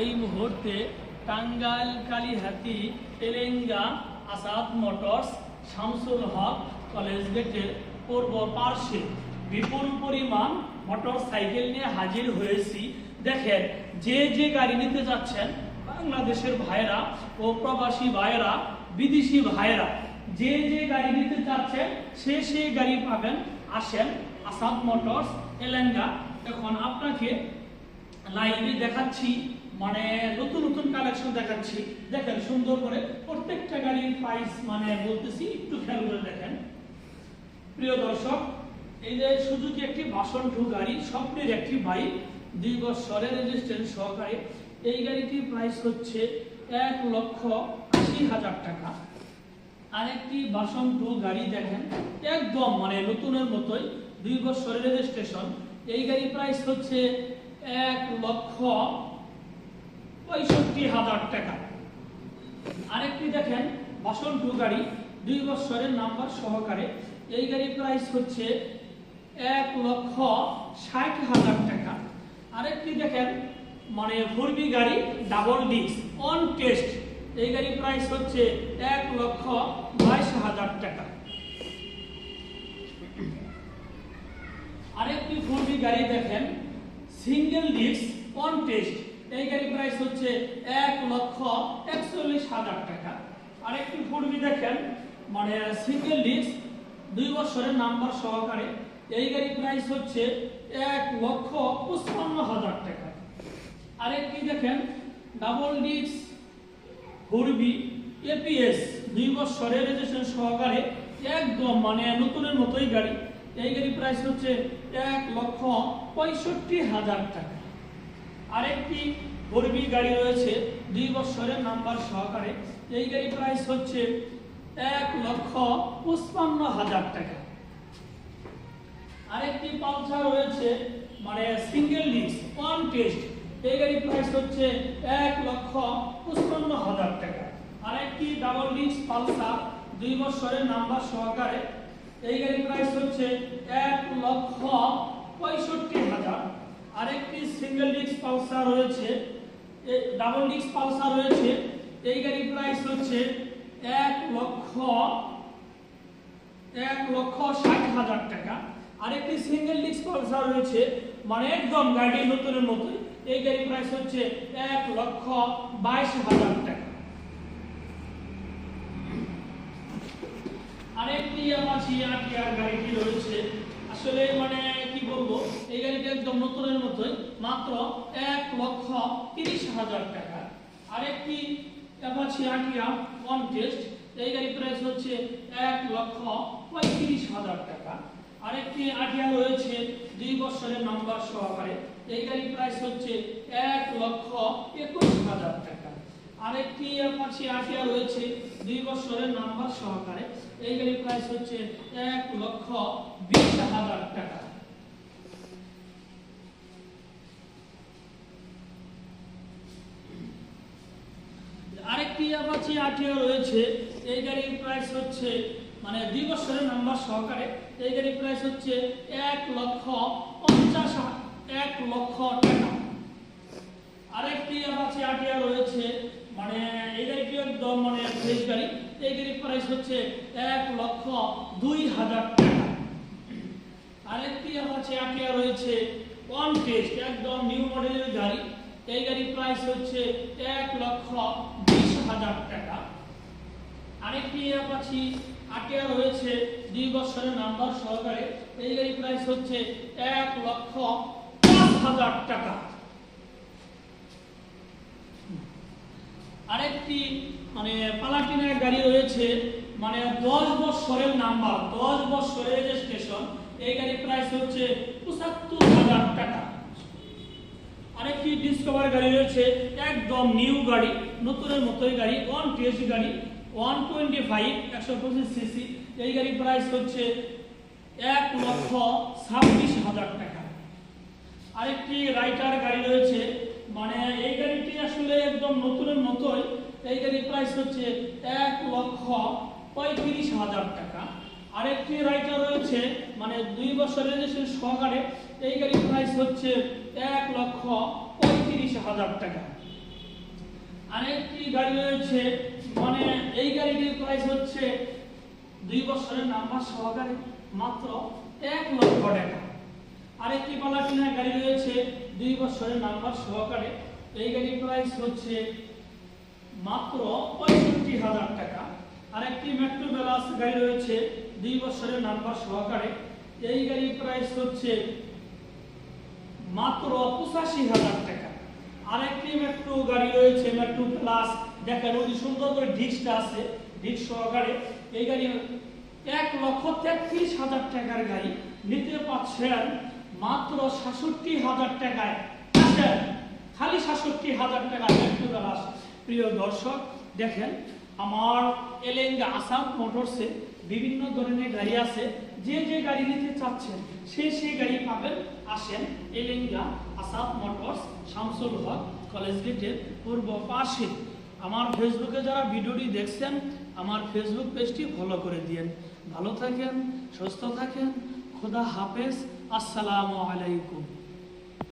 এই মুহূর্তে Tangail, Kalihati Telenga Asad motors, Shamsul Haque college গেটের পূর্ব পার্শ্বে বিপুল পরিমাণ মোটর সাইকেল নিয়ে হাজির হয়েছি। দেখেন, যে যে গাড়ি নিতে যাচ্ছেন, বাংলাদেশের ভাইরা ও প্রবাসী ভাইরা বিদেশি ভাইরা যে যে গাড়ি নিতে যাচ্ছেন, সে সেই গাড়ি পাবেন। আসেন, আসাদ মোটরস এলেঙ্গা এখন আপনাকে লাইভে দেখাচ্ছি মানে নতুন নতুন কালেকশন দেখাচ্ছি। দেখেন, সুন্দর করে প্রত্যেকটা গাড়ির প্রাইস মানে বলতেছি, একটু খেয়াল করে দেখেন। প্রিয় দর্শক, এই যে সুজুকি একটি বাসন টু গাড়ি, স্বপ্নের একটি বাইক দুই বছরের রেজিস্ট্রেন্ট সহকারে, এই গাড়িটির প্রাইস হচ্ছে এক লক্ষ আশি হাজার টাকা। আরেকটি বাসন টু গাড়ি দেখেন, একদম মানে নতুনের মতোই, দুই বছরের রেজিস্ট্রেশন এই গাড়ির প্রাইস হচ্ছে এক লক্ষ পঁয়ষট্টি হাজার টাকা। আরেকটি দেখেন, বাসন গাড়ি, দুই বছরের নাম্বার সহকারে। এই গাড়ির প্রাইস হচ্ছে এক লক্ষ ষাট হাজার টাকা। আরেকটি দেখেন মানে ফুরবি গাড়ি ডাবল ডিস্ক অন টেস্ট এই গাড়ির প্রাইস হচ্ছে এক লক্ষ বাইশ হাজার টাকা। আরেকটি ফুরবি গাড়ি দেখেন সিঙ্গেল ডিস্ক অন টেস্ট এই গাড়ির প্রাইস হচ্ছে এক লক্ষ একচল্লিশ হাজার টাকা। আরেকটি ফুরবি দেখেন মানে সিঙ্গেল ডিস্ক দুই বছরের নাম্বার সহকারে এই গাড়ির প্রাইস হচ্ছে এক লক্ষ পঁচপান্ন হাজার টাকা। আরেকটি দেখেন ডাবল ডিস্ক ঘুরবি এপিএস দুই বছরের রেজিস্ট্রেশন সহকারে একদম মানে নতুনের মতোই গাড়ি। এই গাড়ির প্রাইস হচ্ছে এক লক্ষ পঁয়ষট্টি হাজার টাকা। আরেকটি গর্বি গাড়ি রয়েছে, দুই বছরের নাম্বার সহকারে। এই গাড়ির প্রাইস হচ্ছে এক লক্ষ পঁচপান্ন হাজার টাকা। আরেকটি পালসার রয়েছে মানে সিঙ্গেল ডিস্ক ওয়ান টেস্ট এই গাড়ির প্রাইস হচ্ছে এক লক্ষ পঁচপান্ন হাজার টাকা। আরেকটি ডাবল ডিস্ক পালসার, দুই বছরের নাম্বার সহকারে। এই গাড়ির প্রাইস হচ্ছে এক লক্ষ আরেকটি সিঙ্গেল ডিস্ক পালসার রয়েছে ডাবল ডিস্ক পালসার রয়েছে, এই গাড়ির প্রাইস হচ্ছে এক লক্ষ এক লক্ষ ষাট হাজার টাকা। আরেকটি সিঙ্গেল ডিস্ক পালসার রয়েছে মানে একদম গাড়ি নতুনের মতোই এই গাড়ির প্রাইস হচ্ছে এক লক্ষ বাইশ হাজার টাকা। আরেকটি আমার আটিয়ার গাড়িটি রয়েছে, আসলে মানে বলব এই গাড়িটা একদম নতুনের মতোই, মাত্র এক লক্ষ তিরিশ হাজার টাকা। আরেকটি অ্যাপাচি আটিয়া ওয়ান টেস্ট এই গাড়ির প্রাইস হচ্ছে এক লক্ষ পঁয়ত্রিশ হাজার টাকা। আরেকটি আটিয়া রয়েছে, দুই বছরের নাম্বার সহকারে, এই গাড়ির প্রাইস হচ্ছে এক লক্ষ একুশ হাজার টাকা। আরেকটি অ্যাপাচি আটিয়া রয়েছে, দুই বছরের নাম্বার সহকারে, এই গাড়ির প্রাইস হচ্ছে এক লক্ষ বিশ হাজার টাকা আরেকটি অ্যাপাচি রয়েছে, এই গাড়ির প্রাইস হচ্ছে মানে দুই বছরের নাম্বার সহকারে, এই গাড়ির প্রাইস হচ্ছে এক লক্ষ পঞ্চাশ এক লক্ষ টাকা। আরেকটি অ্যাপাচি আটিয়া রয়েছে মানে এই গাড়িটি একদম মানে ফ্রেশ গাড়ি, এই গাড়ির প্রাইস হচ্ছে এক লক্ষ দুই হাজার টাকা। আরেকটি অ্যাপাচি আটিয়া রয়েছে ওয়ান টেস্ট একদম নিউ মডেলের গাড়ি। এই গাড়ির প্রাইস হচ্ছে এক লক্ষ বিশ হাজার টাকা। আরেকটি অ্যাপাচি আটিয়া রয়েছে, দুই বছরের নাম্বার সহকারে। এই গাড়ির প্রাইস হচ্ছে এক লক্ষ পাঁচ হাজার টাকা। আরেকটি মানে পালাটিনের গাড়ি রয়েছে মানে দশ বছরের নাম্বার দশ বছরের রেজিস্ট্রেশন এই গাড়ির প্রাইস হচ্ছে পঁচাত্তর হাজার টাকা। আরেকটি ডিসকভার গাড়ি রয়েছে, একদম নিউ গাড়ি, নতুনের মতোই গাড়ি ওয়ান টেস্ট গাড়ি ওয়ান টোয়েন্টি ফাইভ একশো পঁচিশ সিসি এই গাড়ির প্রাইস হচ্ছে এক লক্ষ ছাব্বিশ হাজার টাকা। আরেকটি রাইটার গাড়ি রয়েছে মানে এই গাড়িটি আসলে একদম নতুনের মতোই, এই গাড়ির প্রাইস হচ্ছে এক লক্ষ পঁয়ত্রিশ হাজার টাকা। আরেকটি রাইটার রয়েছে মানে দুই বছরের রেজিস্ট্রেশন সহকারে, এই গাড়ির প্রাইস হচ্ছে এক লক্ষ পঁয়ত্রিশ হাজার টাকা। আরেকটি গাড়ি রয়েছে মানে এই গাড়িটির প্রাইস হচ্ছে দুই বছরের নাম্বার সহকারে, মাত্র এক লক্ষ টাকা। আরেকটি পালাটিনা গাড়ি রয়েছে, দুই বছরের নাম্বার সহকারে, এই গাড়ির প্রাইস হচ্ছে মাত্র পঁয়ষট্টি হাজার টাকা। আরেকটি মেট্রো প্লাস গাড়ি রয়েছে দুই বছরের নাম্বার সহকারে এই গাড়ির প্রাইস হচ্ছে মাত্র পঁচাশি হাজার টাকা। আরেকটি মেট্রো গাড়ি রয়েছে মেট্রো প্লাস দেখেন, ওই সুন্দর করে ডিস্কটা আছে ডিস্ক সহকারে। এই গাড়ি এক লক্ষ তেত্রিশ হাজার টাকার গাড়ি। নিতে পারছেন মাত্র সাতষট্টি হাজার টাকায়। খালি সাতষট্টি হাজার টাকা মেট্রো প্লাস প্রিয় দর্শক, দেখেন আমার এলেঙ্গা আসাম মোটরসে বিভিন্ন ধরনের গাড়ি আছে। যে যে গাড়ি নিতে চাচ্ছেন, সে সেই গাড়ি পাবেন। আসেন এলেঙ্গা আসাম মোটরস শামসুল হক কলেজ গেটের পূর্ব পাশে। আমার ফেসবুকে যারা ভিডিওটি দেখছেন, আমার ফেসবুক পেজটি ফলো করে দিয়েন। ভালো থাকেন, সুস্থ থাকেন। খোদা হাফেজ। আসসালামু আলাইকুম।